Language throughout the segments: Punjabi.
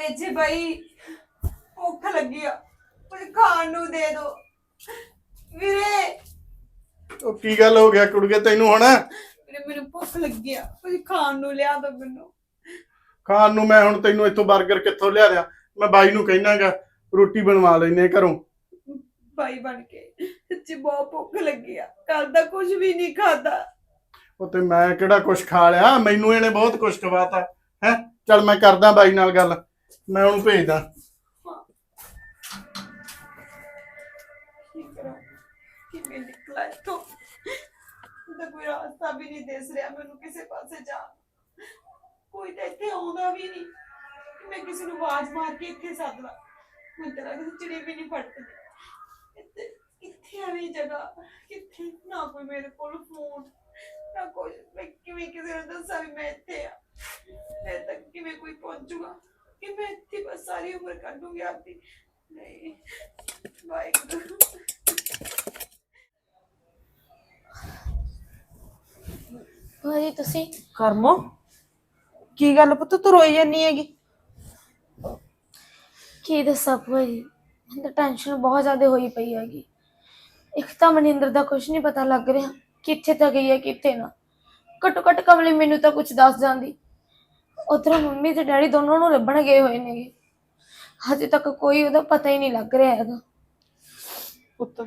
ਤੇਜੇ ਬਾਈ ਭੁੱਖ ਲੱਗੀ ਆ ਕੁਝ ਖਾਣ ਨੂੰ ਦੇ ਦੋ। ਵੀਰੇ ਉਹ ਕੀ ਗੱਲ ਹੋ ਗਿਆ ਕੁੜੀਏ ਤੈਨੂੰ ਹੁਣ? ਵੀਰੇ ਮੈਨੂੰ ਭੁੱਖ ਲੱਗੀ ਆ ਕੁਝ ਖਾਣ ਨੂੰ ਲਿਆ ਦੋ ਮੈਨੂੰ। ਖਾਣ ਨੂੰ ਮੈਂ ਹੁਣ ਤੈਨੂੰ ਇੱਥੋਂ 버ਗਰ ਕਿੱਥੋਂ ਲਿਆ ਦਿਆਂ ਮੈਂ ਬਾਈ ਨੂੰ ਕਹਿਣਾਗਾ ਰੋਟੀ ਬਣਵਾ ਲੈਨੇ ਘਰੋਂ। ਬਾਈ ਬਣ ਕੇ ਸੱਚੀ ਬਹੁਤ ਭੁੱਖ ਲੱਗੀ ਆ ਕੱਲ ਦਾ ਕੁਝ ਵੀ ਨਹੀਂ ਖਾਦਾ ਉਹ ਤੇ ਮੈਂ ਕਿਹੜਾ ਕੁਛ ਖਾ ਲਿਆ? ਮੈਨੂੰ ਇਹਨੇ ਬਹੁਤ ਕੁਛ ਖਵਾਤਾ। ਹੈ? ਚੱਲ ਮੈਂ ਕਰਦਾ ਬਾਈ ਨਾਲ ਗੱਲ। ਮੈਂ ਉਹਨੂੰ ਭੇਜਦਾ। ਕਿਵੇਂ ਨਿਕਲਾ ਇੱਥੋਂ? ਤਾਂ ਕੋਈ ਰਾਸਤਾ ਵੀ ਨਹੀਂ ਦਿਸ ਰਿਹਾ ਮੈਨੂੰ ਕਿਸੇ ਪਾਸੇ ਜਾ ਕੋਈ ਤਾਂ ਇੱਥੇ ਆਉਂਦਾ ਵੀ ਨਹੀਂ। ਕਿ ਮੈਂ ਕਿਸੇ ਨੂੰ ਆਵਾਜ਼ ਮਾਰ ਕੇ ਇੱਥੇ ਸੱਦ ਲਾਂ ਮੈਨੂੰ ਤਾਂ ਲੱਗਦਾ ਚਿੜੀ ਵੀ ਨਹੀਂ ਫੜਦੀ। ਇੱਥੇ ਕਿੱਥੇ ਆ ਵੀ ਜਗ੍ਹਾ। ਕਿੱਥੇ? ਨਾ ਕੋਈ ਮੇਰੇ ਕੋਲ ਫੋਨ ਨਾ ਕੋਈ ਮੈਂ ਕਿਵੇਂ ਕਿਸੇ ਨੂੰ ਦੱਸਾਂ ਵੀ ਮੈਂ ਇੱਥੇ ਆ। ਮੈਂ ਤੱਕ ਕਿਵੇਂ ਕੋਈ ਪਹੁੰਚੂਗਾ? ਕਿ ਮੈਂ ਇੱਥੇ ਬਸ ਸਾਰੀ ਉਮਰ ਕੱਢੂੰਗੀ ਆਪਦੀ। ਨਹੀਂ ਵਾਹਿਗੁਰੂ। ਭਾਜੀ ਤੁਸੀਂ? ਕਰਮੋ ਕੀ ਗੱਲ ਪੁੱਤ ਤੂੰ ਰੋਈ ਜਾਨੀ ਹੈਗੀ? ਕੀ ਦੱਸਾਂ ਭੂਆ ਜੀ ਮੈਨੂੰ ਤਾਂ ਟੈਨਸ਼ਨ ਬਹੁਤ ਜ਼ਿਆਦਾ ਹੋਈ ਪਈ ਹੈਗੀ। ਇੱਕ ਤਾਂ ਮਨਿੰਦਰ ਦਾ ਕੁਝ ਨਹੀਂ ਪਤਾ ਲੱਗ ਰਿਹਾ ਕਿੱਥੇ ਤਾਂ ਗਈ ਹੈ ਕਿੱਥੇ ਨਾ। ਘੱਟੋ ਘੱਟ ਕਮਲੀ ਮੈਨੂੰ ਤਾਂ ਕੁਝ ਦੱਸ ਜਾਂਦੀ। ਉਧਰ ਮੰਮੀ ਤੇ ਡੈਡੀ ਦੋਨੋਂ ਨੂੰ ਲੱਭਣ ਗਏ ਹੋਏ ਨੇਗੇ। ਹਜੇ ਤੱਕ ਕੋਈ ਉਹਦਾ ਪਤਾ ਹੀ ਨਹੀਂ ਲੱਗ ਰਿਹਾ ਹੈਗਾ। ਪੁੱਤ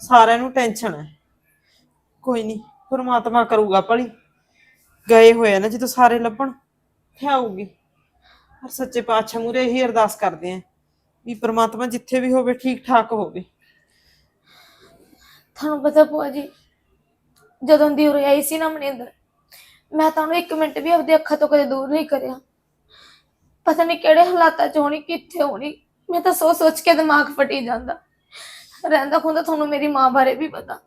ਸਾਰਿਆਂ ਨੂੰ ਟੈਨਸ਼ਨ ਹੈ। ਕੋਈ ਨਹੀਂ ਪਰਮਾਤਮਾ ਕਰੂਗਾ ਭਲੀ। ਗਏ ਹੋਏ ਆ ਨਾ ਜਦੋਂ ਸਾਰੇ ਲੱਭਣ ਆਊਗੀ ਹਰ ਸੱਚੇ ਪਾਤਸ਼ਾਹ ਮੂਰੇ ਇਹੀ ਅਰਦਾਸ ਕਰਦੇ ਆ ਵੀ ਪਰਮਾਤਮਾ ਜਿੱਥੇ ਵੀ ਹੋਵੇ ਠੀਕ ਠਾਕ ਹੋਵੇ। ਤੁਹਾਨੂੰ ਪਤਾ ਭੂਆ ਜੀ ਜਦੋਂ ਦੀ ਉਰੇ ਆਈ ਸੀ ਨਾ ਮਨਿੰਦਰ ਮੈਂ ਤਾਂ ਉਹਨੂੰ ਇੱਕ ਮਿੰਟ ਵੀ ਆਪਣੀ ਅੱਖਾਂ ਤੋਂ ਕਦੇ ਦੂਰ ਨਹੀਂ ਕਰਿਆ। ਪਤਾ ਨਹੀਂ ਕਿਹੜੇ ਹਾਲਾਤਾਂ 'ਚ ਹੋਣੀ ਕਿੱਥੇ ਹੋਣੀ। ਮੈਂ ਤਾਂ ਸੋਚ ਸੋਚ ਕੇ ਦਿਮਾਗ ਫਟੀ ਜਾਂਦਾ। ਰਹਿੰਦਾ ਖੁੰਦਾ ਤੁਹਾਨੂੰ ਮੇਰੀ ਮਾਂ ਬਾਰੇ ਵੀ ਪਤਾ।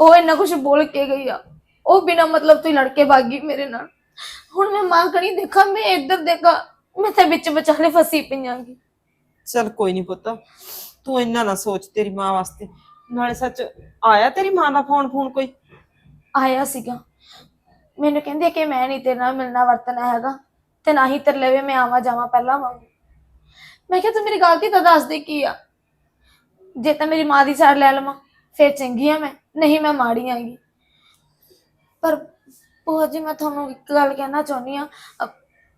ਉਹ ਇੰਨਾ ਕੁਝ ਬੋਲ ਕੇ ਗਈ ਆ। ਉਹ ਬਿਨਾ ਮਤਲਬ ਤੋਂ ਹੀ ਲੜ ਕੇ ਭਾਗੀ ਮੇਰੇ ਨਾਲ। ਹੁਣ ਮੈਂ ਮਾਂ ਕਣੀ ਦੇਖਾਂ ਮੈਂ ਇੱਧਰ ਦੇਖਾਂ ਮੈਂ ਤਾਂ ਵਿੱਚ ਵਿਚਾਲੇ ਫਸੀ ਪਈਆਂਗੀ ਚਲ ਕੋਈ ਨਹੀਂ ਪੁੱਤ ਤੂੰ ਇੰਨਾ ਨਾ ਸੋਚ ਤੇਰੀ ਮਾਂ ਵਾਸਤੇ। ਨਾਲੇ ਸੱਚ ਆਇਆ ਤੇਰੀ ਮਾਂ ਦਾ ਫੋਨ ਫੋਨ ਕੋਈ? ਆਇਆ ਸੀਗਾ। ਮੈਨੂੰ ਕਹਿੰਦੇ ਕਿ ਮੈਂ ਨਹੀਂ ਤੇਰੇ ਨਾਲ ਮਿਲਣਾ, ਵਰਤਣਾ ਹੈਗਾ ਤੇ ਨਾ ਹੀ ਤੇਰੇ ਲਈ ਮੈਂ ਆਵਾਂ ਜਾਵਾਂ ਪਹਿਲਾਂ ਵਾਂਗੂ। ਮੈਂ ਕਿਹਾ, ਤੂੰ ਮੇਰੀ ਗਲਤੀ ਤਾਂ ਦੱਸ ਦੇ, ਕੀ ਆ? ਜੇ ਤਾਂ ਮੇਰੀ ਮਾਂ ਦੀ ਸਾਈਡ ਲੈ ਲਵਾਂ, ਫਿਰ ਚੰਗੀ ਆ ਮੈਂ, ਨਹੀਂ ਮੈਂ ਮਾੜੀ ਆਂਗੀ। ਪਰ ਭੂਆ ਜੀ, ਮੈਂ ਤੁਹਾਨੂੰ ਇੱਕ ਗੱਲ ਕਹਿਣਾ ਚਾਹੁੰਦੀ ਆ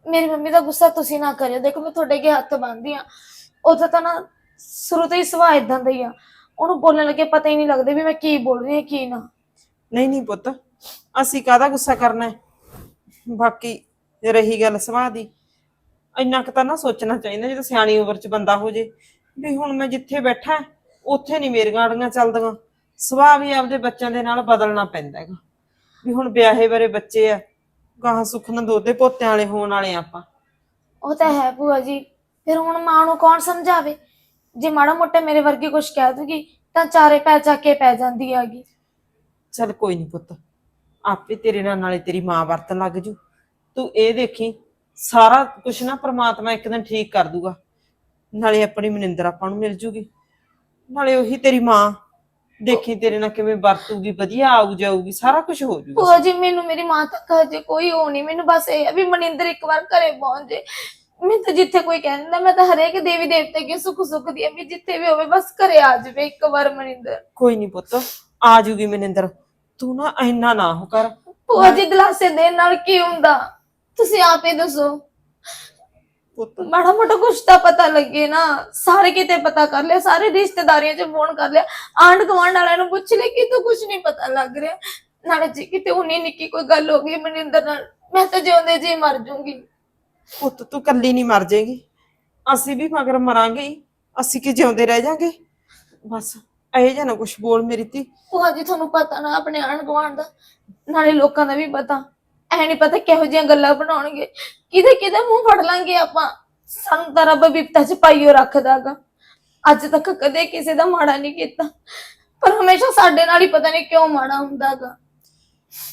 ਮੇਰੀ ਮੰਮੀ ਦਾ ਗੁੱਸਾ ਤੁਸੀਂ ਨਾ ਕਰਿਓ। ਦੇਖੋ, ਮੈਂ ਤੁਹਾਡੇ ਅੱਗੇ ਹੱਥ ਬੰਨ੍ਹਦੀ ਆ। ਉਹਦਾ ਤਾਂ ਨਾ ਸ਼ੁਰੂ ਤੋਂ ਹੀ ਸੁਭਾਅ ਇਦਾਂ ਦਾ ਹੀ ਆ। ਉਹਨੂੰ ਬੋਲਣ ਲੱਗੇ ਪਤਾ ਹੀ ਨਹੀਂ ਲੱਗਦਾ ਵੀ ਮੈਂ ਕੀ ਬੋਲ ਰਹੀ ਹਾਂ, ਕੀ ਨਾ। ਨਹੀਂ ਨਹੀਂ ਪੁੱਤ ਅਸੀਂ ਕਾਹਦਾ ਗੁੱਸਾ ਕਰਨਾ ਹੈ? ਬਾਕੀ ਰਹੀ ਗੱਲ ਸੁਭਾਅ ਦੀ। ਇੰਨਾ ਕੁ ਤਾਂ ਨਾ ਸੋਚਣਾ ਚਾਹੀਦਾ ਜਦੋਂ ਸਿਆਣੀ ਉਮਰ 'ਚ ਬੰਦਾ ਹੋ ਜੇ। ਵੀ ਹੁਣ ਮੈਂ ਜਿੱਥੇ ਬੈਠਾ ਉੱਥੇ ਨਹੀਂ ਮੇਰੀਆਂ ਅੜੀਆਂ ਚੱਲਦੀਆਂ। ਸੁਭਾਅ ਵੀ ਆਪਦੇ ਬੱਚਿਆਂ ਦੇ ਨਾਲ ਬਦਲਣਾ ਪੈਂਦਾ ਹੈਗਾ। ਵੀ ਹੁਣ ਵਿਆਹੇ ਬਾਰੇ ਬੱਚੇ ਆ ਗਾਹਾਂ ਸੁੱਖ ਨਾਲ ਦੋਦੇ ਪੋਤਿਆਂ ਵਾਲੇ ਹੋਣ ਵਾਲੇ ਆ ਆਪਾਂ। ਉਹ ਤਾਂ ਹੈ ਭੂਆ ਜੀ। ਫਿਰ ਹੁਣ ਮਾਂ ਨੂੰ ਕੌਣ ਸਮਝਾਵੇ? ਜੇ ਮਾੜਾ ਮੋਟਾ ਮੇਰੇ ਵਰਗੀ ਕੁਝ ਕਹਿ ਦੂਗੀ ਤਾਂ ਚਾਰੇ ਪੈ ਚੱਕ ਕੇ ਪੈ ਜਾਂਦੀ ਹੈਗੀ। ਚੱਲ ਕੋਈ ਨਹੀਂ ਪੁੱਤ। ਆਪੇ ਤੇਰੇ ਨਾਲ ਨਾਲੇ ਤੇਰੀ ਮਾਂ ਵਰਤਣ ਲੱਗ ਜੂ। ਤੂੰ ਇਹ ਦੇਖੀ ਸਾਰਾ ਕੁਝ ਨਾ ਪ੍ਰਮਾਤਮਾ ਇੱਕ ਦਿਨ ਠੀਕ ਕਰ ਦੂਗਾ। ਨਾਲੇ ਆਪਣੀ ਮਨਿੰਦਰ ਆਪਾਂ ਨੂੰ ਮਿਲ ਜੂਗੀ। ਨਾਲੇ ਉਹੀ ਤੇਰੀ ਮਾਂ ਦੇਖੀ ਤੇਰੇ ਨਾਲ ਕਿਵੇਂ ਵਰਤੂਗੀ ਵਧੀਆ ਆਊ ਜਾਊਗੀ ਸਾਰਾ ਕੁਝ ਹੋ ਜੂਗਾ। ਭੂਆ ਜੀ ਮੈਨੂੰ ਮੇਰੀ ਮਾਂ ਤੱਕ ਹਜੇ ਕੋਈ ਹੋ ਨਹੀਂ। ਮੈਨੂੰ ਬਸ ਇਹ ਹੈ ਵੀ ਮਨਿੰਦਰ ਇੱਕ ਵਾਰ ਘਰੇ ਪਹੁੰਚ ਜੇ। ਮੈਂ ਤਾਂ ਜਿੱਥੇ ਕੋਈ ਕਹਿੰਦਾ ਮੈਂ ਤਾਂ ਹਰੇਕ ਦੇਵੀ ਦੇਵਤੇ ਕੀ ਸੁੱਖ ਸੁੱਖ ਦੀ ਹੈ ਵੀ ਜਿੱਥੇ ਵੀ ਹੋਵੇ ਬਸ ਘਰੇ ਆ ਜਾਵੇ ਇੱਕ ਵਾਰ ਮਨਿੰਦਰ। ਕੋਈ ਨਹੀਂ ਪੁੱਤ ਆ ਜੂਗੀ ਮਨਿੰਦਰ। ਤੂੰ ਨਾ ਇੰਨਾ ਨਾ ਹੋ ਕਰ। ਭੂਆ ਜੀ ਦਿਲਾਸੇ ਦੇਣ ਨਾਲ ਕੀ ਹੁੰਦਾ? ਤੁਸੀਂ ਆਪੇ ਦੱਸੋ। ਪੁੱਤ। ਮਾੜਾ ਮੋਟਾ ਕੁਛ ਤਾਂ ਪਤਾ ਲੱਗੇ ਨਾ। ਸਾਰੇ ਕਿਤੇ ਪਤਾ ਕਰ ਲਿਆ ਸਾਰੇ ਰਿਸ਼ਤੇਦਾਰੀਆਂ 'ਚ ਫੋਨ ਕਰ ਲਿਆ। ਆਂਢ ਗੁਆਂਢ ਵਾਲਿਆਂ ਨੂੰ ਪੁੱਛ ਲਿਆ ਕਿ ਤੂੰ ਕੁਝ ਨਹੀਂ ਪਤਾ ਲੱਗ ਰਿਹਾ। ਨਾਲੇ ਜੇ ਕਿਤੇ ਉਨੀ ਨਿੱਕੀ ਕੋਈ ਗੱਲ ਹੋ ਗਈ ਮਨਿੰਦਰ ਨਾਲ ਮੈਂ ਤਾਂ ਜਿਉਂਦੇ ਜੀ ਮਰ ਜਾਊਂਗੀ ਪੁੱਤ ਤੂੰ ਕੱਲੀ ਨਹੀਂ ਮਰ ਜਾਏਗੀ ਅਸੀਂ ਵੀ ਮਗਰ ਮਰਾਂਗੇ ਹੀ। ਅਸੀਂ ਕਿ ਜਿਉਂਦੇ ਰਹਿ ਜਾਾਂਗੇ? ਬਸ। ਇਹ ਜਿਹਾ ਨਾ ਕੁਛ ਬੋਲ ਮੇਰੀ ਧੀ। ਉਹ ਜੀ ਤੁਹਾਨੂੰ ਪਤਾ ਨਾ ਆਪਣੇ ਆਂਢ ਗੁਆਂਢ ਦਾ। ਨਾਲੇ ਲੋਕਾਂ ਦਾ ਵੀ ਪਤਾ। ਐ ਨਹੀਂ ਪਤਾ ਕਿਹੋ ਜਿਹੀਆਂ ਗੱਲਾਂ ਬਣਾਉਣਗੇ। ਕਿਹਦੇ ਕਿਹਦੇ ਮੂੰਹ ਫੜ ਲਾਂਗੇ ਆਪਾਂ। ਸਾਨੂੰ ਤਾਂ ਰੱਬ ਵਿਪਤਾ ਚ ਪਾਈਓ ਰੱਖਦਾਗਾ। ਅੱਜ ਤੱਕ ਕਦੇ ਕਿਸੇ ਦਾ ਮਾੜਾ ਨਹੀਂ ਕੀਤਾ। ਪਰ ਹਮੇਸ਼ਾ ਸਾਡੇ ਨਾਲ ਹੀ ਪਤਾ ਨਹੀਂ ਕਿਉਂ ਮਾੜਾ ਹੁੰਦਾਗਾ।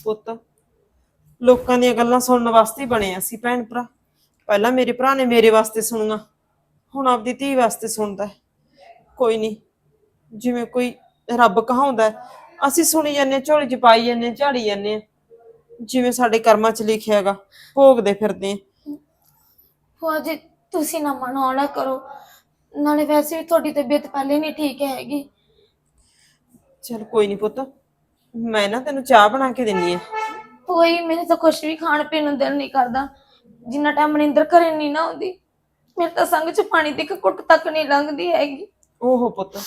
ਪੁੱਤ ਲੋਕਾਂ ਦੀਆਂ ਗੱਲਾਂ ਸੁਣਨ ਵਾਸਤੇ ਹੀ ਬਣੇ ਅਸੀਂ ਭੈਣ ਭਰਾ। ਪਹਿਲਾਂ ਮੇਰੇ ਭਰਾ ਨੇ ਮੇਰੇ ਵਾਸਤੇ ਸੁਣੀਆਂ। ਹੁਣ ਆਪਦੀ ਧੀ ਵਾਸਤੇ ਸੁਣਦਾ ਹੈ। ਕੋਈ ਨਹੀਂ ਜਿਵੇਂ ਕੋਈ ਰੱਬ ਕਹਾਉਂਦਾ ਹੈ, ਅਸੀਂ ਸੁਣੀ ਜਾਂਦੇ ਹਾਂ, ਝੋਲੀ ਚ ਪਾਈ ਜਾਂਦੇ ਹਾਂ, ਝਾੜੀ ਜਾਂਦੇ ਹਾਂ। ਜਿਵੇਂ ਸਾਡੇ ਕਰਮਾਂ ਚ ਲਿਖਿਆ ਹੈਗਾ ਭੋਗਦੇ ਫਿਰਦੇ ਹਾਂ। ਭੂਆ ਜੀ ਤੁਸੀਂ ਨਾ ਮਨਾਉਣਾ ਕਰੋ ਨਾਲੇ ਵੈਸੇ ਵੀ ਤੁਹਾਡੀ ਤਬੀਅਤ ਪਹਿਲੇ ਨਹੀਂ ਠੀਕ ਹੈਗੀ ਚਲ ਕੋਈ ਨਹੀਂ ਪੁੱਤ ਮੈਂ ਨਾ ਤੈਨੂੰ ਚਾਹ ਬਣਾ ਕੇ ਦਿੰਨੀ ਆ ਕੋਈ ਮੇਰੇ ਤਾਂ ਕੁਝ ਵੀ ਖਾਣ ਪੀਣ ਨੂੰ ਦਿਲ ਨਹੀਂ ਕਰਦਾ ਜਿੰਨਾ ਟਾਈਮ ਮਨਿੰਦਰ ਘਰੇ ਨਹੀਂ ਨਾ ਆਉਂਦੀ ਮੇਰੇ ਤਾਂ ਸੰਗ ਚ ਪਾਣੀ ਦੀ ਇੱਕ ਘੁੱਟ ਤੱਕ ਨਹੀਂ ਲੰਘਦੀ ਹੈਗੀ ਓਹੋ ਪੁੱਤ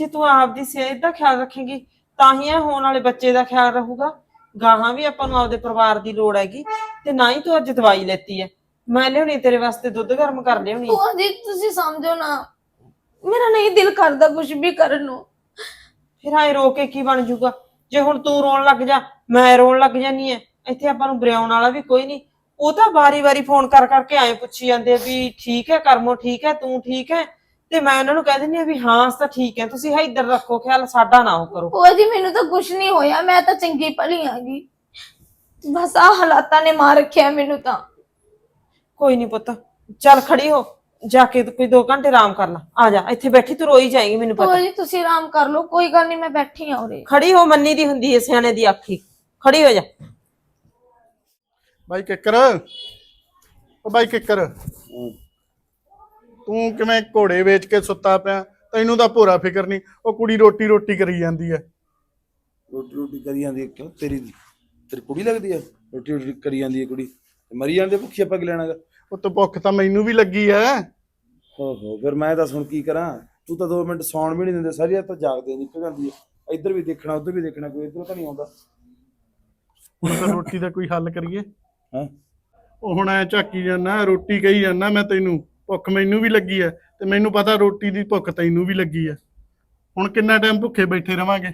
ਜੇ ਤੂੰ ਆਪਦੀ ਸਿਹਤ ਦਾ ਖਿਆਲ ਰੱਖੇਂਗੀ ਤਾਂ ਹੀ ਇਹ ਹੋਣ ਵਾਲੇ ਬੱਚੇ ਦਾ ਖਿਆਲ ਰਹੂਗਾ। ਗਾਹਾਂ ਵੀ ਆਪਾਂ ਨੂੰ ਆਪਦੇ ਪਰਿਵਾਰ ਦੀ ਲੋੜ ਹੈਗੀ ਤੇ ਨਾ ਹੀ ਤੂੰ ਅੱਜ ਦਵਾਈ ਲੈਤੀ ਹੈ ਮੈਂ ਲਿਆਉਣੀ ਤੇਰੇ ਵਾਸਤੇ ਦੁੱਧ ਗਰਮ ਕਰ ਲਿਆਉਣੀ ਭੂਆ ਜੀ ਤੁਸੀਂ ਸਮਝੋ ਨਾ ਮੇਰਾ ਨਹੀਂ ਦਿਲ ਕਰਦਾ ਕੁਝ ਵੀ ਕਰਨ ਨੂੰ। ਫਿਰ ਐ ਰੋ ਕੇ ਕੀ ਬਣ ਜਾਊਗਾ ਜੇ ਹੁਣ ਤੂੰ ਰੋਣ ਲੱਗ ਜਾ ਮੈਂ ਰੋਣ ਲੱਗ ਜਾਨੀ ਐ। ਇੱਥੇ ਆਪਾਂ ਨੂੰ ਬਰਿਆਉਣ ਵਾਲਾ ਵੀ ਕੋਈ ਨਹੀਂ। ਉਹ ਤਾਂ ਵਾਰੀ-ਵਾਰੀ ਫੋਨ ਕਰ ਕਰਕੇ ਐਂ ਪੁੱਛੀ ਜਾਂਦੇ ਆ ਵੀ ਠੀਕ ਹੈ ਕਰਮੋ ਠੀਕ ਹੈ ਤੂੰ ਠੀਕ ਹੈ ਤੇ ਮੈਂ ਉਹਨਾਂ ਨੂੰ ਕਹਿ ਦਿੰਦੀ ਆ ਵੀ ਹਾਂ ਅਸੀਂ ਤਾਂ ਠੀਕ ਹੈ ਤੁਸੀਂ ਹੈ ਇੱਧਰ ਰੱਖੋ ਖਿਆਲ ਸਾਡਾ ਨਾ ਉਹ ਕਰੋ। ਭੂਆ ਜੀ ਮੈਨੂੰ ਤਾਂ ਕੁਝ ਨਹੀਂ ਹੋਇਆ ਮੈਂ ਤਾਂ ਚੰਗੀ ਭਲੀ ਆਂਗੀ। ਬਸ ਆ ਹਾਲਾਤਾਂ ਨੇ ਮਾਰ ਰੱਖਿਆ ਮੈਨੂੰ ਤਾਂ। ਕੋਈ ਨਹੀਂ ਪੁੱਤ ਚੱਲ ਖੜੀ ਹੋ ਜਾ ਕੇ ਤੂੰ ਕੋਈ 2 ਘੰਟੇ ਆਰਾਮ ਕਰ ਲੈ। ਆ ਜਾ ਇੱਥੇ ਬੈਠੀ ਤੂੰ ਰੋਈ ਜਾਏਗੀ ਮੈਨੂੰ ਪਤਾ। ਭੂਆ ਜੀ ਤੁਸੀਂ ਆਰਾਮ ਕਰ ਲਓ ਕੋਈ ਗੱਲ ਨਹੀਂ ਮੈਂ ਬੈਠੀ ਆ ਉਰੇ। ਖੜੀ ਹੋ ਮੰਨੀ ਦੀ ਹੁੰਦੀ ਏ ਸਿਆਣੇ ਦੀ ਆਖੀ। ਖੜੀ ਹੋ ਜਾ। ਬਾਈ ਕਿੱਕਰ। ਉਹ ਬਾਈ ਕਿੱਕਰ। ਤੂੰ ਕਿਵੇਂ ਘੋੜੇ ਵੇਚ ਕੇ ਸੁੱਤਾ ਪਿਆ? ਤੈਨੂੰ ਤਾਂ ਭੋਰਾ ਫਿਕਰ ਨਹੀਂ। ਉਹ ਕੁੜੀ ਰੋਟੀ ਰੋਟੀ ਕਰੀ ਜਾਂਦੀ ਐ ਰੋਟੀ ਰੋਟੀ ਕਰੀ ਜਾਂਦੀ ਹੈ। ਕਿਉਂ? ਤੇਰੀ ਤੇਰੀ ਕੁੜੀ ਲੱਗਦੀ ਹੈ? ਰੋਟੀ ਰੋਟੀ ਕਰੀ ਜਾਂਦੀ ਹੈ ਕੁੜੀ। ਤੇ ਮਰੀ ਜਾਂਦੇ ਭੁੱਖੀ ਆਪਾਂ ਕੀ ਲੈਣਾਗਾ ਉਹ ਤੋਂ ਭੁੱਖ ਤਾਂ ਮੈਨੂੰ ਵੀ ਲੱਗੀ ਐ ਹੋ। ਹੋ ਫਿਰ ਮੈਂ ਦੱਸ ਹੁਣ ਕੀ ਕਰਾਂ? ਤੂੰ ਤਾਂ 2 ਮਿੰਟ ਸੌਣ ਵੀ ਨਹੀਂ ਦਿੰਦੇ। ਸਾਰੀ ਰਾਤ ਤਾਂ ਜਾਗਦੇ ਨਿਕਲ ਜਾਂਦੀ ਹੈ। ਇੱਧਰ ਵੀ ਦੇਖਣਾ ਉੱਧਰ ਵੀ ਦੇਖਣਾ ਕੋਈ ਇੱਧਰ ਤਾਂ ਨਹੀਂ ਆਉਂਦਾ। ਹੁਣ ਤਾਂ ਰੋਟੀ ਦਾ ਕੋਈ ਹੱਲ ਕਰੀਏ। ਹੈ? ਉਹ ਹੁਣ ਐ ਝਾਕੀ ਜਾਂਦਾ ਰੋਟੀ ਕਹੀ ਜਾਂਦਾ ਮੈਂ ਤੈਨੂੰ। ਭੁੱਖ ਮੈਨੂੰ ਵੀ ਲੱਗੀ ਐ ਤੇ ਮੈਨੂੰ ਪਤਾ ਰੋਟੀ ਦੀ ਭੁੱਖ ਤੈਨੂੰ ਵੀ ਲੱਗੀ ਐ। ਹੁਣ ਕਿੰਨਾ ਟਾਈਮ ਭੁੱਖੇ ਬੈਠੇ ਰਵਾਂਗੇ?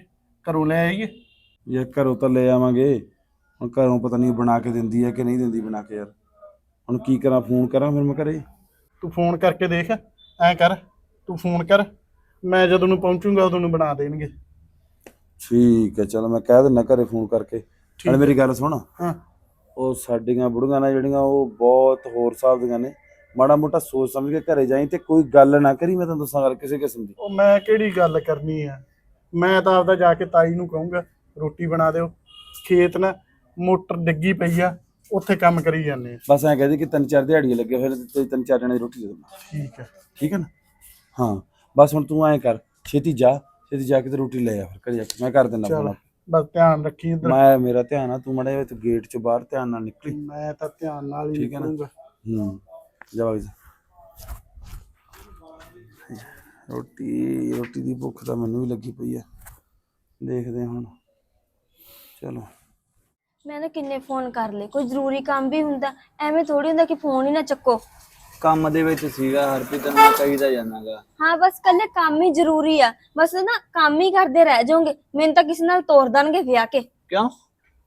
ਘਰੋਂ ਲੈ ਆਈਏ। ਜੇ ਘਰੋਂ ਤਾਂ ਲੈ ਆਵਾਂਗੇ। ਹੁਣ ਘਰੋਂ ਪਤਾ ਨਹੀਂ ਬਣਾ ਕੇ ਦਿੰਦੀ ਹੈ ਕਿ ਨਹੀਂ ਦਿੰਦੀ ਬਣਾ ਕੇ ਯਾਰ। ਹੁਣ ਕੀ ਕਰਾਂ ਫੋਨ ਕਰਾਂ ਫਿਰ ਮੈਂ ਘਰੇ? ਤੂੰ ਫੋਨ ਕਰਕੇ ਦੇਖ ਐ ਕਰ ਤੂੰ ਫੋਨ ਕਰ। ਮੈਂ ਜਦੋਂ ਨੂੰ ਪਹੁੰਚੂਗਾ ਉਦੋਂ ਨੂੰ ਬਣਾ ਦੇਣਗੇ। ਠੀਕ ਹੈ ਚਲ ਮੈਂ ਕਹਿ ਦਿੰਦਾ ਘਰੇ ਫੋਨ ਕਰਕੇ। ਨਾਲ ਮੇਰੀ ਗੱਲ ਸੁਣ। ਹਾਂ। ਉਹ ਸਾਡੀਆਂ ਬੁੜੀਆਂ ਨੇ ਜਿਹੜੀਆਂ ਉਹ ਬਹੁਤ ਹੋਰ ਹਿਸਾਬ ਦੀਆਂ ਨੇ। ਮਾੜਾ ਮੋਟਾ ਸੋਚ ਸਮਝ ਕੇ ਘਰੇ ਜਾਈਂ ਤੇ ਕੋਈ ਗੱਲ ਨਾ ਕਰੀ ਮੈਂ ਤੈਨੂੰ ਦੱਸਾਂ ਗੱਲ ਕਿਸੇ ਕਿਸਮ ਦੀ। ਉਹ ਮੈਂ ਕਿਹੜੀ ਗੱਲ ਕਰਨੀ ਆ? ਮੈਂ ਤਾਂ ਆਪਦਾ ਜਾ ਕੇ ਤਾਈ ਨੂੰ ਕਹੂੰਗਾ ਰੋਟੀ ਬਣਾ ਦਿਓ। ਖੇਤ ਨਾ ਮੋਟਰ ਡਿੱਗੀ ਪਈ ਆ ਉੱਥੇ ਕੰਮ ਕਰੀ ਜਾਂਦੇ ਆ। ਬਸ ਐਂ ਕਹਦੇ ਕਿ ਤਿੰਨ ਚਾਰ ਦਿਹਾੜੀਆਂ ਲੱਗੇ ਹੋਏ ਤੇ ਤਿੰਨ ਚਾਰ ਜਣੇ ਦੀ ਰੋਟੀ ਦੇ ਦੇਣਾ ਠੀਕ ਹੈ ਠੀਕ ਹੈ ਨਾ? ਹਾਂ ਬਸ ਹੁਣ ਤੂੰ ਐਂ ਕਰ ਛੇਤੀ ਜਾ ਛੇਤੀ ਜਾ ਕੇ ਤੇ ਰੋਟੀ ਲੈ ਆ ਫਿਰ ਘਰੇ ਜਾ ਕੇ। ਮੈਂ ਕਰ ਦਿੰਦਾ ਚਲ ਬਸ ਧਿਆਨ ਰੱਖੀ ਇੱਧਰ। ਮੈਂ ਮੇਰਾ ਧਿਆਨ ਆ ਤੂੰ ਮੜਾ ਜਿਹਾ ਗੇਟ ਚ ਬਾਹਰ ਧਿਆਨ ਨਾਲ ਨਿਕਲੀ। ਮੈਂ ਤਾਂ ਧਿਆਨ ਨਾਲ ਹੀ ਠੀਕ ਹੈ ਨਾ? ਕਰੂੰਗਾ ਹੂੰ। ਜਾ ਜਾ। ਰੋਟੀ ਰੋਟੀ ਦੀ ਭੁੱਖ ਤਾਂ ਮੈਨੂੰ ਵੀ ਲੱਗੀ ਪਈ ਆ। ਦੇਖਦੇ ਹਾਂ ਹੁਣ। ਚਲੋ। ਮੈਂ ਨਾ ਕਿੰਨੇ ਫੋਨ ਕਰ ਲਏ। ਕੋਈ ਜ਼ਰੂਰੀ ਕੰਮ ਵੀ ਹੁੰਦਾ ਐਵੇਂ ਥੋੜੀ ਹੁੰਦਾ ਕਿ ਫੋਨ ਹੀ ਨਾ ਚੱਕੋ। ਕੰਮ ਦੇ ਵਿੱਚ ਸੀਗਾ ਹਰਪ੍ਰੀਤ ਨੂੰ ਕਹੀਦਾ ਜਾਣਾਗਾ। ਹਾਂ ਬਸ ਕੱਲੇ ਕੰਮ ਹੀ ਜ਼ਰੂਰੀ ਆ। ਬਸ ਨਾ ਕੰਮ ਹੀ ਕਰਦੇ ਰਹਿ ਜਾਓਗੇ। ਮੈਨੂੰ ਤਾਂ ਕਿਸੇ ਨਾਲ ਤੋਰ ਦੇਣਗੇ ਵਿਆਹ ਕੇ। ਕਿਉਂ?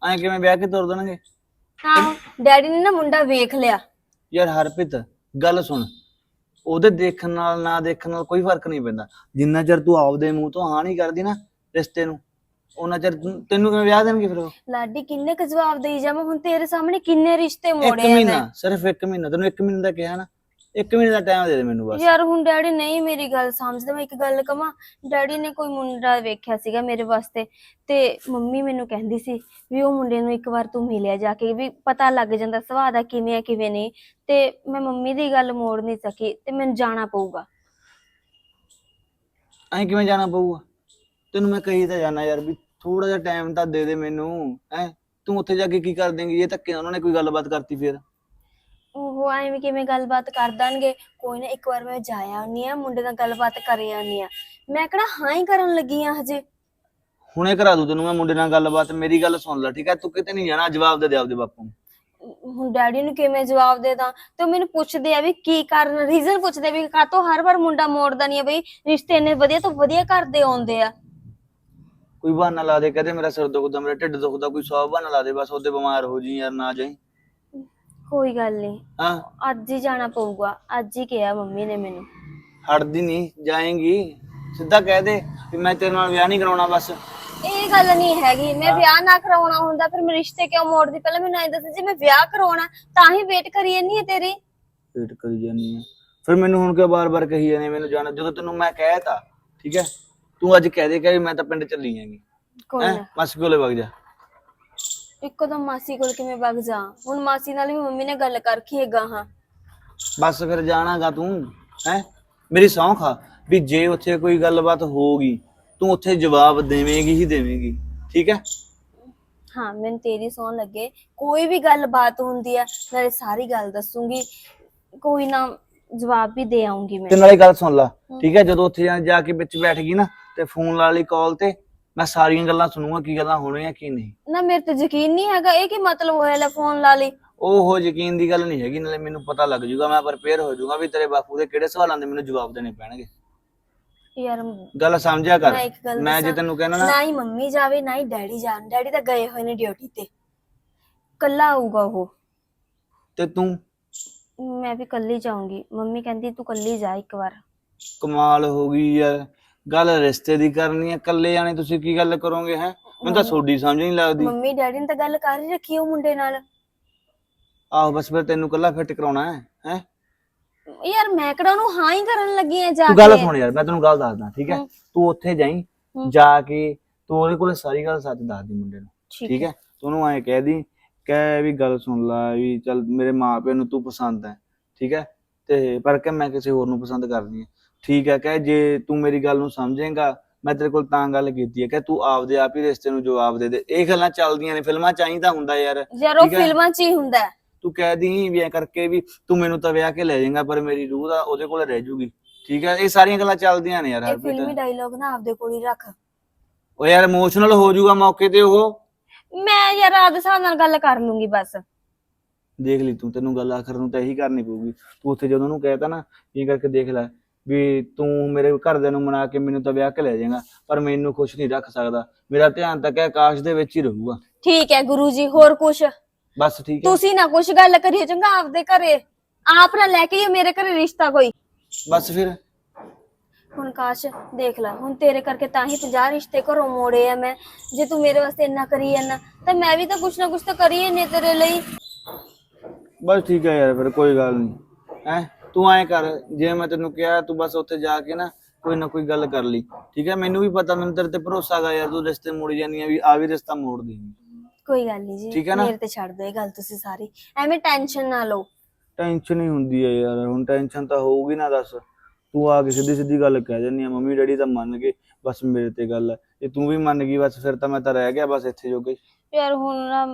ਐਂ ਕਿਵੇਂ ਵਿਆਹ ਕੇ ਤੋਰ ਦੇਣਗੇ? ਆਹੋ ਡੈਡੀ ਨੇ ਨਾ ਮੁੰਡਾ ਵੇਖ ਲਿਆ। ਯਾਰ ਹਰਪ੍ਰੀਤ ਗੱਲ ਸੁਣ। ਉਹਦੇ ਦੇਖਣ ਨਾਲ ਨਾ ਦੇਖਣ ਨਾਲ ਕੋਈ ਫ਼ਰਕ ਨਹੀਂ ਪੈਂਦਾ। ਜਿੰਨਾ ਚਿਰ ਤੂੰ ਆਪਦੇ ਮੂੰਹ ਤੋਂ ਹਾਂ ਨਹੀਂ ਕਰਦੀ ਨਾ ਰਿਸ਼ਤੇ ਨੂੰ ਉਹਨਾਂ ਚਿਰ ਤੂੰ- ਤੈਨੂੰ ਕਿਵੇਂ ਵਿਆਹ ਦੇਣਗੇ ਫਿਰ ਉਹ? ਲਾਡੀ ਕਿੰਨੇ ਕੁ ਜਵਾਬ ਦੇਈ ਜਾਵਾਂ? ਹੁਣ ਤੇਰੇ ਸਾਹਮਣੇ ਕਿੰਨੇ ਰਿਸ਼ਤੇ ਇੱਕ ਮੋੜੇ ਆ ਮੈਂ। ਮਹੀਨਾ ਸਿਰਫ ਇੱਕ ਮਹੀਨਾ। ਤੈਨੂੰ ਇੱਕ ਮਹੀਨੇ ਦਾ ਕਿਹਾ ਨਾ। ਇੱਕ ਮਹੀਨੇ ਦਾ ਟਾਈਮ ਦੇ ਦੇ ਮੈਨੂੰ ਬਸ। ਯਾਰ ਹੁਣ ਡੈਡੀ ਨਹੀਂ ਮੇਰੀ ਗੱਲ ਸਮਝਦੇ ਮੈਂ ਇੱਕ ਗੱਲ ਕਵਾਂ। ਡੈਡੀ ਨੇ ਕੋਈ ਮੁੰਡਾ ਵੇਖਿਆ ਸੀਗਾ ਮੇਰੇ ਵਾਸਤੇ ਤੇ ਮੰਮੀ ਮੈਨੂੰ ਕਹਿੰਦੀ ਸੀ ਵੀ ਉਹ ਮੁੰਡੇ ਨੂੰ ਇੱਕ ਵਾਰ ਤੂੰ ਮਿਲਿਆ ਜਾ ਕੇ ਵੀ ਪਤਾ ਲੱਗ ਜਾਂਦਾ ਸੁਭਾਅ ਦਾ ਕਿਵੇਂ ਆ ਕਿਵੇਂ ਨਹੀਂ। ਤੇ ਮੈਂ ਮੰਮੀ ਦੀ ਗੱਲ ਮੋੜ ਨਹੀਂ ਸਕੀ ਤੇ ਮੈਨੂੰ ਜਾਣਾ ਪਊਗਾ। ਐਂ ਕਿਵੇਂ ਜਾਣਾ ਪਊਗਾ? ਤੈਨੂੰ ਮੈਂ ਕਹੀ ਤਾਂ ਜਾਣਾ ਯਾਰ ਵੀ ਥੋੜਾ ਜਿਹਾ ਟਾਈਮ ਤਾਂ ਦੇ ਦੇ ਮੈਨੂੰ। ਹੈ ਤੂੰ ਉੱਥੇ ਜਾ ਕੇ ਕੀ ਕਰ ਦੇਂਗੀ? ਇਹ ਧੱਕੇ ਨਾਲ ਉਹਨਾਂ ਨੇ ਕੋਈ ਗੱਲਬਾਤ ਕਰਤੀ ਫਿਰ। ਉਹ ਐਵੇਂ ਕਿਵੇਂ ਗੱਲਬਾਤ ਕਰ ਦੇਣਗੇ? ਕੋਈ ਨਾ ਇੱਕ ਵਾਰ ਮੈਂ ਜਾਇਆ ਆਉਣੀ ਆ ਮੁੰਡੇ ਨਾਲ ਗੱਲਬਾਤ ਕਰੇ ਆਉਣੀ ਆ ਮੈਂ ਕਿਹੜਾ ਹਾਂ ਹੀ ਕਰਨ ਲੱਗੀ ਆ ਹਜੇ? ਹੁਣੇ ਕਰਾ ਦੂ ਤੈਨੂੰ ਮੈਂ ਮੁੰਡੇ ਨਾਲ ਗੱਲਬਾਤ ਮੇਰੀ ਗੱਲ ਸੁਣ ਲੈ ਠੀਕ ਹੈ? ਤੂੰ ਕਿਤੇ ਨਹੀਂ ਜਾਣਾ ਜਵਾਬ ਦੇ ਦੇ ਆਪਦੇ ਬਾਪੂ ਨੂੰ। ਹੁਣ ਡੈਡੀ ਨੂੰ ਕਿਵੇਂ ਜਵਾਬ ਦੇ ਦਾਂ? ਤੇ ਉਹ ਮੈਨੂੰ ਪੁੱਛਦੇ ਆ ਵੀ ਕੀ ਕਾਰਨ ਰੀਜ਼ਨ ਪੁੱਛਦੇ ਵੀ ਕਾਤੋਂ ਹਰ ਵਾਰ ਮੁੰਡਾ ਮੋੜਦਾ ਨਹੀਂ ਆ ਬਈ? ਰਿਸ਼ਤੇ ਇੰਨੇ ਵਧੀਆ ਤੋਂ ਵਧੀਆ ਘਰ ਦੇ ਆਉਂਦੇ ਆ। ਕੋਈ ਬਹਾਨਾ ਲਾ ਦੇ ਕਹਦੇ ਮੇਰਾ ਸਿਰ ਦੁਖਦਾ ਮੇਰਾ ਢਿੱਡ ਦੁਖਦਾ ਕੋਈ ਸੌ ਬਹਾਨਾ ਲਾ ਦੇ ਬਸ ਉਹਦੇ ਬਿਮਾਰ ਹੋ ਜੀ ਯਾਰ ਨਾ ਜਾਈ। ਕੋਈ ਗੱਲ ਨਹੀਂ। ਹਾਂ। ਅੱਜ ਹੀ ਜਾਣਾ ਪਊਗਾ। ਅੱਜ ਹੀ ਕਿਹਾ ਮੰਮੀ ਨੇ ਮੈਨੂੰ। ਹਟਦੀ ਨਹੀਂ ਜਾਏਂਗੀ। ਸਿੱਧਾ ਕਹਿ ਦੇ ਵੀ ਮੈਂ ਤੇਰੇ ਨਾਲ ਵਿਆਹ ਨਹੀਂ ਕਰਾਉਣਾ ਬਸ। ਇਹ ਗੱਲ ਨਹੀਂ ਹੈਗੀ। ਮੈਂ ਵਿਆਹ ਨਾ ਕਰਾਉਣਾ ਹੁੰਦਾ ਫਿਰ ਮੈਂ ਰਿਸ਼ਤੇ ਕਿਉਂ ਮੋੜਦੀ? ਪਹਿਲਾਂ ਮੈਨੂੰ ਐਂ ਦੱਸ ਜੇ ਮੈਂ ਵਿਆਹ ਕਰਾਉਣਾ ਤਾਂ ਹੀ ਵੇਟ ਕਰੀ ਜਾਂਦੀ ਹੈ ਤੇਰੀ। ਵੇਟ ਕਰੀ ਜਾਨੀ ਆ। ਫਿਰ ਮੈਨੂੰ ਹੁਣ ਕਿਉਂ ਬਾਰ-ਬਾਰ ਕਹੀ ਜਾਂਦੇ ਮੈਨੂੰ ਜਾਣਾ? ਜਦੋਂ ਤੈਨੂੰ ਮੈਂ ਕਹਿ ਤਾ ਠੀਕ ਹੈ? ਤੂੰ ਅੱਜ ਕਹਿ ਦੇ ਕਿ ਮੈਂ ਤਾਂ ਪਿੰਡ ਚੱਲੀ ਜਾਂਗੀ ਕੋਈ ਨਾ। ਮਾਸੀ ਕੋਲੇ ਵਗ ਜਾ। ਇੱਕੋ ਦਮ ਮਾਸੀ ਕੋਲ ਕਿਵੇਂ ਵਗ ਜਾ? ਹੁਣ ਮਾਸੀ ਨਾਲ ਵੀ ਮੰਮੀ ਨੇ ਗੱਲ ਕਰਖੀ ਹੈਗਾ ਹਾਂ। ਬਸ ਫਿਰ ਜਾਣਾਗਾ ਤੂੰ ਹੈ? ਮੇਰੀ ਸਹੁੰ ਖਾ ਵੀ ਜੇ ਉੱਥੇ ਕੋਈ ਗੱਲਬਾਤ ਹੋਊਗੀ ਤੂੰ ਉੱਥੇ ਜਵਾਬ ਦੇਵੇਂਗੀ ਹੀ ਦੇਵੇਂਗੀ ਠੀਕ ਹੈ? ਹਾਂ ਮੈਨੂੰ ਤੇਰੀ ਸੌਣ ਲੱਗੇ। ਕੋਈ ਵੀ ਗੱਲਬਾਤ ਹੁੰਦੀ ਹੈ ਨਾਲੇ ਸਾਰੀ ਗੱਲ ਦੱਸੂਗੀ। ਕੋਈ ਨਾ ਜਵਾਬ ਵੀ ਦੇ ਆਉਂਗੀ ਤੇ ਮੈਂ ਨਾਲੇ ਗੱਲ ਸੁਣ ਲਾ ਠੀਕ ਹੈ? ਜਦੋਂ ਉੱਥੇ ਜਾ- ਜਾ ਕੇ ਵਿੱਚ ਬੈਠ ਗਈ ਨਾ ਤੇ ਫੋਨ ਲਾ ਲਈ ਕਾਲ ਤੇ ਮੈਂ ਸਾਰੀਆਂ ਗੱਲਾਂ ਸੁਣੂਗਾ ਕੀ ਗੱਲਾਂ ਹੋਣੀਆਂ ਕੀ ਨਹੀਂ। ਨਾ ਮੇਰੇ ਤੇ ਯਕੀਨ ਨਹੀਂ ਹੈਗਾ ਇਹ ਕੀ ਮਤਲਬ ਹੋਇਆ ਲੈ ਫੋਨ ਲਾ ਲਈ? ਉਹ ਯਕੀਨ ਦੀ ਗੱਲ ਨਹੀਂ ਹੈਗੀ ਨਾਲੇ ਮੈਨੂੰ ਪਤਾ ਲੱਗ ਜੂਗਾ ਮੈਂ ਪ੍ਰਪੇਅਰ ਹੋ ਜਾਊਗਾ ਵੀ ਤੇਰੇ ਬਾਪੂ ਦੇ ਕਿਹੜੇ ਸਵਾਲਾਂ ਦੇ ਮੈਨੂੰ ਜਵਾਬ ਦੇਣੇ ਪੈਣਗੇ। ਯਾਰ ਗੱਲ ਸਮਝਿਆ ਕਰ ਮੈਂ ਇੱਕ ਗੱਲ ਮੈਂ ਜੇ ਦੱਸਾਂ, ਤੈਨੂੰ ਕਹਿਣਾ ਨਾ ਨਾ ਹੀ ਮੰਮੀ ਜਾਵੇ ਨਾ ਹੀ ਡੈਡੀ ਜਾਣ ਡੈਡੀ ਤਾਂ ਗਏ ਹੋਏ ਨੇ ਡਿਊਟੀ ਤੇ। ਕੱਲਾ ਆਊਗਾ ਉਹ। ਤੇ ਤੂੰ? ਮੈਂ ਵੀ ਕੱਲੀ ਜਾਊਂਗੀ। ਮੰਮੀ ਕਹਿੰਦੀ ਤੂੰ ਕੱਲੀ ਜਾ ਇੱਕ ਵਾਰ। ਕਮਾਲ ਹੋ ਗਈ ਯਾਰ। ਗੱਲ ਰਿਸ਼ਤੇ ਦੀ ਕਰਨੀ ਹੈ ਇਕੱਲੇ ਜਾਣੇ ਤੁਸੀਂ ਕੀ ਗੱਲ ਕਰੋਗੇ ਹੈ? ਮੈਨੂੰ ਤਾਂ ਤੁਹਾਡੀ ਸਮਝ ਨਹੀਂ ਲੱਗਦੀ। ਮੰਮੀ ਡੈਡੀ ਨੇ ਤਾਂ ਗੱਲ ਕਰ ਹੀ ਰੱਖੀ ਉਹ ਮੁੰਡੇ ਨਾਲ। ਆਹੋ ਬਸ ਫਿਰ ਤੈਨੂੰ ਕੱਲਾ ਫਿੱਟ ਕਰਾਉਣਾ ਹੈ ਹੈ? ਯਾਰ ਮੈਂ ਕਿਹੜਾ ਉਹਨੂੰ ਹਾਂ ਹੀ ਕਰਨ ਲੱਗੀ ਆ ਜਾ ਤੂੰ ਗੱਲ ਸੁਣ ਯਾਰ ਮੈਂ ਤੈਨੂੰ ਗੱਲ ਦੱਸਦਾ ਠੀਕ ਹੈ। ਤੂੰ ਉੱਥੇ ਜਾਈਂ। ਜਾ ਕੇ ਤੂੰ ਉਹਦੇ ਕੋਲੇ ਸਾਰੀ ਗੱਲ ਸੱਚ ਦੱਸ ਦੀ ਮੁੰਡੇ ਨੂੰ ਠੀਕ ਠੀਕ ਹੈ? ਤੂੰ ਉਹਨੂੰ ਐਂ ਕਹਿ ਦੀ ਕਹਿ ਵੀ ਗੱਲ ਸੁਣ ਲੈ ਵੀ ਚੱਲ ਮੇਰੇ ਮਾਪਿਆਂ ਨੂੰ ਤੂੰ ਪਸੰਦ ਹੈ ਠੀਕ ਹੈ? ਤੇ ਪਰ ਕਿ ਮੈਂ ਕਿਸੇ ਹੋਰ ਨੂੰ ਪਸੰਦ ਕਰਦੀ ਹੈ। ਠੀਕ ਹੈ ਕਹਿ ਜੇ ਤੂੰ ਮੇਰੀ ਗੱਲ ਨੂੰ ਸਮਝੇਗਾ ਮੈਂ ਤੇਰੇ ਕੋਲ ਤਾਂ ਗੱਲ ਕੀਤੀ ਹੈ ਕਿ ਤੂੰ ਆਪਦੇ ਆਪ ਹੀ ਰਿਸ਼ਤੇ ਨੂੰ ਜਵਾਬ ਦੇ ਦੇ। ਇਹ ਗੱਲਾਂ ਚੱਲਦੀਆਂ ਨੇ ਫਿਲਮਾਂ ਚਾਹੀਦਾ ਹੁੰਦਾ ਯਾਰ ਯਾਰ ਉਹ ਠੀਕ ਹੈ। ਫਿਲਮਾਂ 'ਚ ਹੀ ਹੁੰਦਾ ਹੈ। ਤੂੰ ਕਹਿ ਦੀ ਵੀ ਐ ਕਰਕੇ ਵੀ ਤੂੰ ਮੈਨੂੰ ਤਾਂ ਵਿਆਹ ਕੇ ਲੈ ਜਾਏਗਾ ਪਰ ਮੇਰੀ ਰੂਹ ਦਾ ਉਹਦੇ ਕੋਲ ਰਹਿ ਜੂਗੀ। ਠੀਕ ਹੈ ਇਹ ਸਾਰੀਆਂ ਗੱਲਾਂ ਚੱਲਦੀਆਂ ਨੇ ਯਾਰ ਇਹ ਹਰਪ੍ਰੀਤ। ਫਿਲਮੀ ਡਾਇਲੌਗ ਨਾ ਆਪਦੇ ਕੋਲ ਹੀ ਰੱਖ। ਉਹ ਯਾਰ ਇਮੋਸ਼ਨਲ ਹੋ ਜਾਊਗਾ ਮੌਕੇ ਤੇ ਉਹ। ਮੈਂ ਯਾਰ ਆਪਦੇ ਹਿਸਾਬ ਨਾਲ ਗੱਲ ਕਰ ਲੂੰਗੀ ਬਸ। ਦੇਖ ਲਈ ਤੂੰ ਤੈਨੂੰ ਗੱਲ ਆਖਰ ਨੂੰ ਤਾਂ ਇਹੀ ਕਰਨੀ ਪਊਗੀ। ਤੂੰ ਉੱਥੇ ਜਦੋਂ ਉਹਨੂੰ ਕਹਿਤਾ ਨਾ ਇਹ ਕਰਕੇ ਦੇਖ ਲੈ। ਵੀ ਤੂੰ ਮੇਰੇ ਘਰਦਿਆਂ ਨੂੰ ਮਨਾ ਕੇ ਮੈਨੂੰ ਤਾਂ ਵਿਆਹ ਕੇ ਲੈ ਜਾਏਗਾ ਪਰ ਮੈਨੂੰ ਖੁਸ਼ ਨਹੀਂ ਰੱਖ ਸਕਦਾ। ਮੇਰਾ ਧਿਆਨ ਤਾਂ ਕਿ ਆਕਾਸ਼ ਦੇ ਵਿੱਚ ਹੀ ਰਹੂਗਾ। ਠੀਕ ਹੈ ਗੁਰੂ ਜੀ ਹੋਰ ਕੁਛ? ਬਸ ਠੀਕ ਹੈ। ਤੁਸੀਂ ਨਾ ਕੁਛ ਗੱਲ ਕਰਿਓ ਚੰਗਾ ਆਪਦੇ ਘਰੇ। ਆਪ ਨਾ ਲੈ ਕੇ ਆਇਓ ਮੇਰੇ ਘਰੇ ਰਿਸ਼ਤਾ ਕੋਈ। ਬਸ ਫਿਰ। ਹੁਣ ਕਾਸ਼ ਦੇਖ ਲੈ ਹੁਣ ਤੇਰੇ ਕਰਕੇ ਤਾਂ ਹੀ 50 ਰਿਸ਼ਤੇ ਘਰੋਂ ਮੋੜੇ ਆ ਮੈਂ। ਜੇ ਤੂੰ ਮੇਰੇ ਵਾਸਤੇ ਇੰਨਾ ਕਰੀ ਜਾਂਦਾ ਤਾਂ ਮੈਂ ਵੀ ਤਾਂ ਕੁਛ ਨਾ ਕੁਛ ਤਾਂ ਕਰੀ ਹੀ ਨੇ ਤੇਰੇ ਲਈ। ਬਸ ਠੀਕ ਹੈ ਯਾਰ ਫਿਰ ਕੋਈ ਗੱਲ ਨਹੀਂ। ਹੈ? ਤੂੰ ਐਂ ਕਰ ਜੇ ਮੈਂ ਤੈਨੂੰ ਕਿਹਾ ਤੂੰ ਬਸ ਉੱਥੇ ਜਾ ਕੇ ਨਾ ਕੋਈ ਨਾ ਕੋਈ ਗੱਲ ਕਰ ਲਈ ਠੀਕ ਹੈ? ਮੈਨੂੰ ਵੀ ਪਤਾ ਮੈਨੂੰ ਤੇਰੇ ਤੇ ਭਰੋਸਾ ਹੈਗਾ ਯਾਰ ਤੂੰ ਰਿਸ਼ਤੇ ਮੋੜ ਜਾਨੀ ਆ ਵੀ ਆ ਵੀ ਰਿਸ਼ਤਾ ਮੋੜ ਦੇਂਗੀ। ਕੋਈ ਗੱਲ ਨਹੀਂ ਜੀ ਠੀਕ ਹੈ ਨਾ? ਮੇਰੇ ਤੇ ਛੱਡ ਦਿਓ ਇਹ ਗੱਲ ਤੁਸੀਂ ਸਾਰੀ। ਐਵੇਂ ਟੈਨਸ਼ਨ ਨਾ ਲਓ। ਟੈਨਸ਼ਨ ਹੀ ਹੁੰਦੀ ਹੈ ਯਾਰ ਹੁਣ ਟੈਨਸ਼ਨ ਤਾਂ ਹੋਊਗੀ ਨਾ ਦੱਸ। ਤੂੰ ਆ ਕੇ ਸਿੱਧੀ ਸਿੱਧੀ ਗੱਲ ਕਹਿ ਦਿੰਦੀ ਆ ਮੰਮੀ ਡੈਡੀ ਤਾਂ ਮੰਨ ਗਏ ਬਸ ਮੇਰੇ ਤੇ ਗੱਲ ਹੈ। ਜੇ ਤੂੰ ਵੀ ਮੰਨ ਗਈ ਬਸ ਫਿਰ ਤਾਂ ਮੈਂ ਤਾਂ ਰਹਿ ਗਿਆ ਬਸ ਇੱਥੇ ਜੋਗੇ। ਯਾਰ ਹੁਣ ਨਾ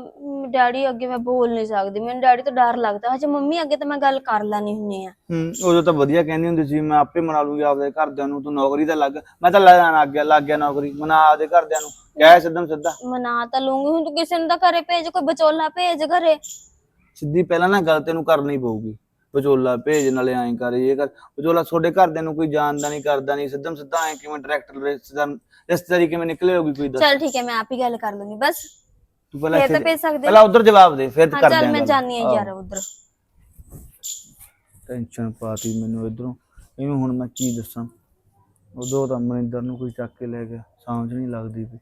ਡੈਡੀ ਅੱਗੇ ਮੈਂ ਬੋਲ ਨਹੀਂ ਸਕਦੀ। ਮੈਨੂੰ ਡੈਡੀ ਤੋਂ ਡਰ ਲੱਗਦਾ। ਹਜੇ ਮੰਮੀ ਅੱਗੇ ਤਾਂ ਮੈਂ ਗੱਲ ਕਰ ਲੈਣੀ ਹੁੰਨੀ ਆ। ਹੂੰ ਉਦੋਂ ਤਾਂ ਵਧੀਆ ਕਹਿੰਦੀ ਹੁੰਦੀ ਸੀ ਮੈਂ ਆਪੇ ਮਨਾ ਲੂੰਗੀ ਆਪਦੇ ਘਰਦਿਆਂ ਨੂੰ ਤੂੰ ਨੌਕਰੀ ਤਾਂ ਲੱਗ। ਮੈਂ ਤਾਂ ਲੱਗ ਗਿਆ ਲੱਗ ਗਿਆ ਨੌਕਰੀ ਮਨਾ ਆਪਦੇ ਘਰਦਿਆਂ ਨੂੰ। ਕਹਿ ਸਿੱਧਮ ਸਿੱਧਾ। ਮਨਾ ਤਾਂ ਲੂੰਗੀ ਹੁਣ ਤੂੰ ਕਿਸੇ ਨੂੰ ਤਾਂ ਘਰੇ ਭੇਜ ਕੋਈ ਵਿਚੋਲਾ ਭੇਜ ਘਰੇ। ਸਿੱਧੀ ਪਹਿਲਾਂ ਨਾ ਗੱਲ ਤੈਨੂੰ ਕਰਨੀ ਪਊਗੀ। ਵਿਚੋਲਾ ਭੇਜ ਨਾਲੇ ਐਂ ਕਰ ਇਹ ਕਰ। ਵਿਚੋਲਾ ਤੁਹਾਡੇ ਘਰਦਿਆਂ ਨੂੰ ਕੋਈ ਜਾਣਦਾ ਨਹੀਂ ਕਰਦਾ ਨਹੀਂ। ਸਿੱਧਮ ਸਿੱਧਾ ਐਂ ਕਿਵੇਂ ਡਾਇਰੈਕਟਰ ਰਿਸ਼ਤੇਦਾਰ ਰਿਸ਼ਤੇਦਾਰੀ ਕਿਵੇਂ ਨਿਕਲੇ ਹੋਗੀ ਕੋਈ ਦੱਸ। ਚਲ ਠੀਕ ਹੈ ਮੈਂ ਆਪ ਹੀ ਗੱਲ ਕਰ ਲੂੰਗੀ। ਬਸ। ਤੂੰ ਪਹਿਲਾਂ ਫੇਰ ਤਾਂ ਇੱਥੇ ਭੇਜ ਸਕਦੇ ਪਹਿਲਾਂ ਉਧਰ ਜਵਾਬ ਦੇ ਫਿਰ ਹਾਂ ਕਰ ਚੱਲ ਮੈਂ ਜਾਣੀ ਆ ਯਾਰ ਉਧਰ। ਟੈਨਸ਼ਨ ਪਾਤੀ ਮੈਨੂੰ ਇਧਰੋਂ। ਇਹਨੂੰ ਹੁਣ ਮੈਂ ਕੀ ਦੱਸਾਂ? ਉਦੋਂ ਤਾਂ ਮਨਿੰਦਰ ਨੂੰ ਕੋਈ ਚੱਕ ਕੇ ਲੈ ਗਿਆ ਸਮਝ ਨਹੀਂ ਲੱਗਦੀ ਵੀ